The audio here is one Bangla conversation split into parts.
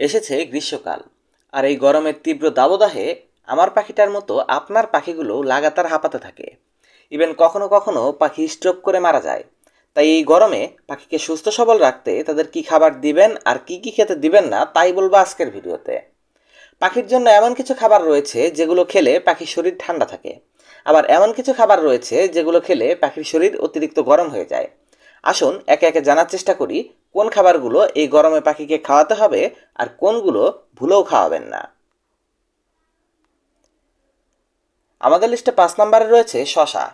এসেছে গ্রীষ্মকাল, আর এই গরমের তীব্র দাবদাহে আমার পাখিটার মতো আপনার পাখিগুলো লাগাতার হাঁপাতে থাকে। ইভেন কখনো কখনো পাখি স্ট্রোক করে মারা যায়। তাই এই গরমে পাখিকে সুস্থ সবল রাখতে তাদের কি খাবার দিবেন আর কি কি খেতে দিবেন না, তাই বলব আজকের ভিডিওতে। পাখির জন্য এমন কিছু খাবার রয়েছে যেগুলো খেলে পাখির শরীর ঠান্ডা থাকে। আবার এমন কিছু খাবার রয়েছে যেগুলো খেলে পাখির শরীর অতিরিক্ত গরম হয়ে যায়। আসুন একে একে জানার চেষ্টা করি কোন খাবারগুলো এই গরমে পাখিকে খাওয়াতে হবে আর কোনগুলো ভুলেও খাওয়াবেন না? আমাদের লিস্টে পাঁচ নম্বরে রয়েছে শশা।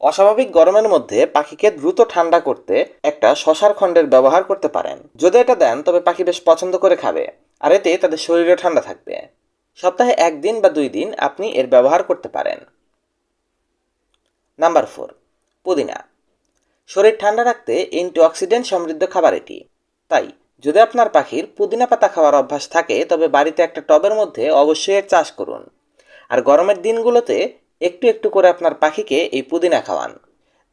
অস্বাভাবিক গরমের মধ্যে পাখিকে দ্রুত ঠান্ডা করতে একটা শশার খণ্ডের ব্যবহার করতে পারেন। যদি এটা দেন, তবে পাখি বেশ পছন্দ করে খাবে, আর এতে তাদের শরীরও ঠান্ডা থাকবে। সপ্তাহে একদিন বা দুই দিন আপনি এর ব্যবহার করতে পারেন। নাম্বার ফোর, পুদিনা। শরীর ঠান্ডা রাখতে অ্যান্টিঅক্সিডেন্ট সমৃদ্ধ খাবার এটি। তাই, যদি আপনার পাখির পুদিনা পাতা খাওয়ার অভ্যাস থাকে, তবে বাড়িতে একটা টবের মধ্যে অবশ্যই এর চাষ করুন। আর গরমের দিনগুলোতে একটু একটু করে আপনার পাখিকে এই পুদিনা খাওয়ান।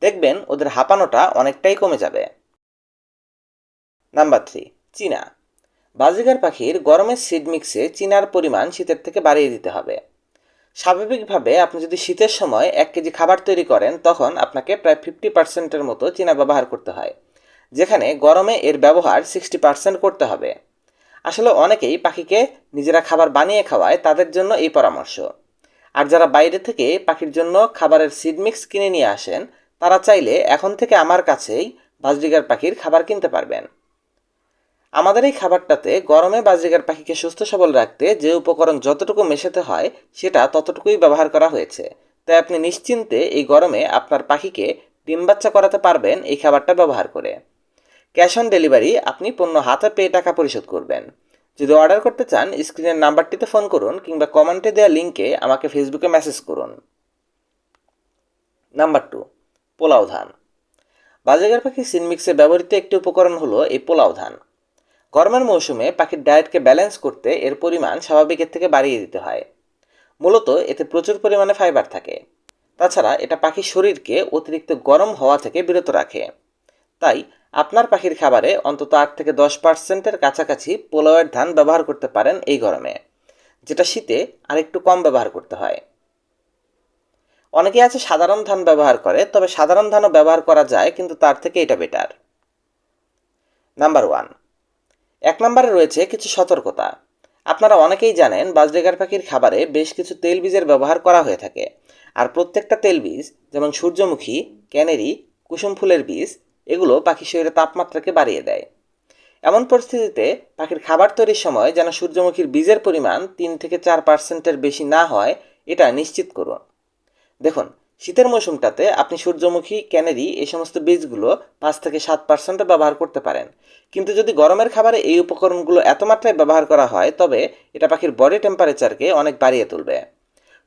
দেখবেন ওদের হাঁপানোটা অনেকটাই কমে যাবে। নাম্বার থ্রি, চীনা। বাজিগার পাখির গরমের সিড মিক্সে চীনার পরিমাণ শীতের থেকে বাড়িয়ে দিতে হবে। স্বাভাবিকভাবে আপনি যদি শীতের সময় এক কেজি খাবার তৈরি করেন, তখন আপনাকে প্রায় ফিফটি পার্সেন্টের মতো চীনা ব্যবহার করতে হয়, যেখানে গরমে এর ব্যবহার সিক্সটি পার্সেন্ট করতে হবে। আসলে অনেকেই পাখিকে নিজেরা খাবার বানিয়ে খাওয়ায়, তাদের জন্য এই পরামর্শ। আর যারা বাইরে থেকে পাখির জন্য খাবারের সিড মিক্স কিনে নিয়ে আসেন, তারা চাইলে এখন থেকে আমার কাছেই বাজরিগার পাখির খাবার কিনতে পারবেন। আমাদের এই খাবারটাতে গরমে বাজরিগার পাখিকে সুস্থ সবল রাখতে যে উপকরণ যতটুকু মেশাতে হয়, সেটা ততটুকুই ব্যবহার করা হয়েছে। তাই আপনি নিশ্চিন্তে এই গরমে আপনার পাখিকে ডিম বাচ্চা করাতে পারবেন এই খাবারটা ব্যবহার করে। ক্যাশ অন ডেলিভারি আপনি পণ্য হাতে পেয়ে টাকা পরিশোধ করবেন। যদি অর্ডার করতে চান, স্ক্রিনের নাম্বারটিতে ফোন করুন কিংবা কমেন্টে দেওয়া লিঙ্কে আমাকে ফেসবুকে মেসেজ করুন। নাম্বার টু, পোলাও ধান। বাজাগার পাখি সিনমিক্সে ব্যবহৃত একটি উপকরণ হলো এই পোলাও ধান। গরমের মৌসুমে পাখির ডায়েটকে ব্যালেন্স করতে এর পরিমাণ স্বাভাবিকের থেকে বাড়িয়ে দিতে হয়। মূলত এতে প্রচুর পরিমাণে ফাইবার থাকে। তাছাড়া এটা পাখির শরীরকে অতিরিক্ত গরম হওয়া থেকে বিরত রাখে। তাই আপনার পাখির খাবারে অন্তত আট থেকে দশ পার্সেন্টের কাছাকাছি পোলাওয়ের ধান ব্যবহার করতে পারেন এই গরমে, যেটা শীতে আরেকটু কম ব্যবহার করতে হয়। অনেকে আছে সাধারণ ধান ব্যবহার করে, তবে সাধারণ ধানও ব্যবহার করা যায়, কিন্তু তার থেকে এটা বেটার নাম্বার ওয়ান এক নম্বরে রয়েছে কিছু সতর্কতা। আপনারা অনেকেই জানেন বাজরেগার পাখির খাবারে বেশ কিছু তেল বীজের ব্যবহার করা হয়ে থাকে। আর প্রত্যেকটা তেল বীজ, যেমন সূর্যমুখী, ক্যানেরি, কুসুম ফুলের বীজ, এগুলো পাখির শরীরে তাপমাত্রাকে বাড়িয়ে দেয়। এমন পরিস্থিতিতে পাখির খাবার তৈরির সময় যেন সূর্যমুখীর বীজের পরিমাণ তিন থেকে চার পার্সেন্টের বেশি না হয়, এটা নিশ্চিত করুন। দেখুন শীতের মৌসুমটাতে আপনি সূর্যমুখী, ক্যানেরি এই সমস্ত বীজগুলো পাঁচ থেকে সাত পার্সেন্টে ব্যবহার করতে পারেন। কিন্তু যদি গরমের খাবারে এই উপকরণগুলো এত মাত্রায় ব্যবহার করা হয়, তবে এটা পাখির বডি টেম্পারেচারকে অনেক বাড়িয়ে তুলবে।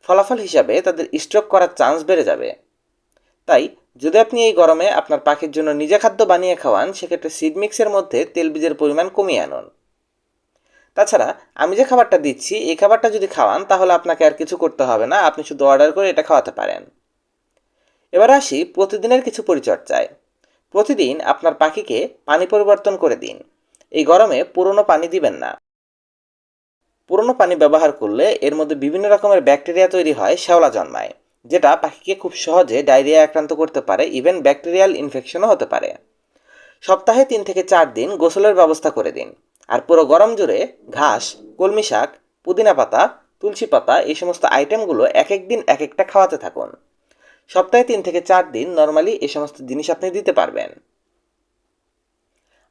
ফলাফল হিসাবে তাদের স্ট্রোক করার চান্স বেড়ে যাবে। তাই যদি আপনি এই গরমে আপনার পাখির জন্য নিজে খাদ্য বানিয়ে খাওয়ান, সেক্ষেত্রে সিড মিক্সের মধ্যে তেল বীজের পরিমাণ কমিয়ে আনুন। তাছাড়া আমি যে খাবারটা দিচ্ছি, এই খাবারটা যদি খাওয়ান, তাহলে আপনাকে আর কিছু করতে হবে না। আপনি শুধু অর্ডার করে এটা খাওয়াতে পারেন। এবার আসি প্রতিদিনের কিছু পরিচর্যায় প্রতিদিন আপনার পাখিকে পানি পরিবর্তন করে দিন। এই গরমে পুরনো পানি দিবেন না। পুরনো পানি ব্যবহার করলে এর মধ্যে বিভিন্ন রকমের ব্যাকটেরিয়া তৈরি হয়, শ্যাওলা জন্মায়, যেটা পাখিকে খুব সহজে ডায়রিয়া আক্রান্ত করতে পারে, ইভেন ব্যাকটেরিয়াল ইনফেকশনও হতে পারে। সপ্তাহে তিন থেকে চার দিন গোসলের ব্যবস্থা করে দিন। আর পুরো গরম জুড়ে ঘাস, কলমি শাক, পুদিনা পাতা, তুলসী পাতা, এই সমস্ত আইটেমগুলো এক এক দিন এক একটা খাওয়াতে থাকুন। সপ্তাহে তিন থেকে চার দিন নর্মালি এই সমস্ত জিনিস আপনি দিতে পারবেন।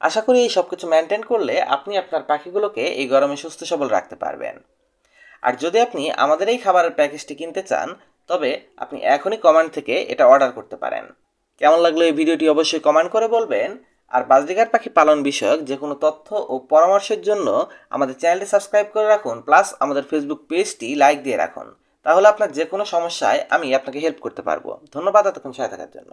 আশা করি এই সব কিছু মেনটেন করলে আপনি আপনার পাখিগুলোকে এই গরমে সুস্থ সবল রাখতে পারবেন। আর যদি আপনি আমাদের এই খাবারের প্যাকেজটি কিনতে চান, তবে আপনি এখনই কমান্ড থেকে এটা অর্ডার করতে পারেন। কেমন লাগল এই ভিডিওটি অবশ্যই কমান্ড করে বলবেন। আর বাজরিগার পাখি পালন বিষয়ক যে কোনো তথ্য ও পরামর্শের জন্য আমাদের চ্যানেলটি সাবস্ক্রাইব করে রাখুন প্লাস আমাদের ফেসবুক পেজটি লাইক দিয়ে রাখুন। তাহলে আপনার যে কোনো সমস্যায় আমি আপনাকে হেল্প করতে পারব। ধন্যবাদ এতক্ষণ সহায় থাকার জন্য।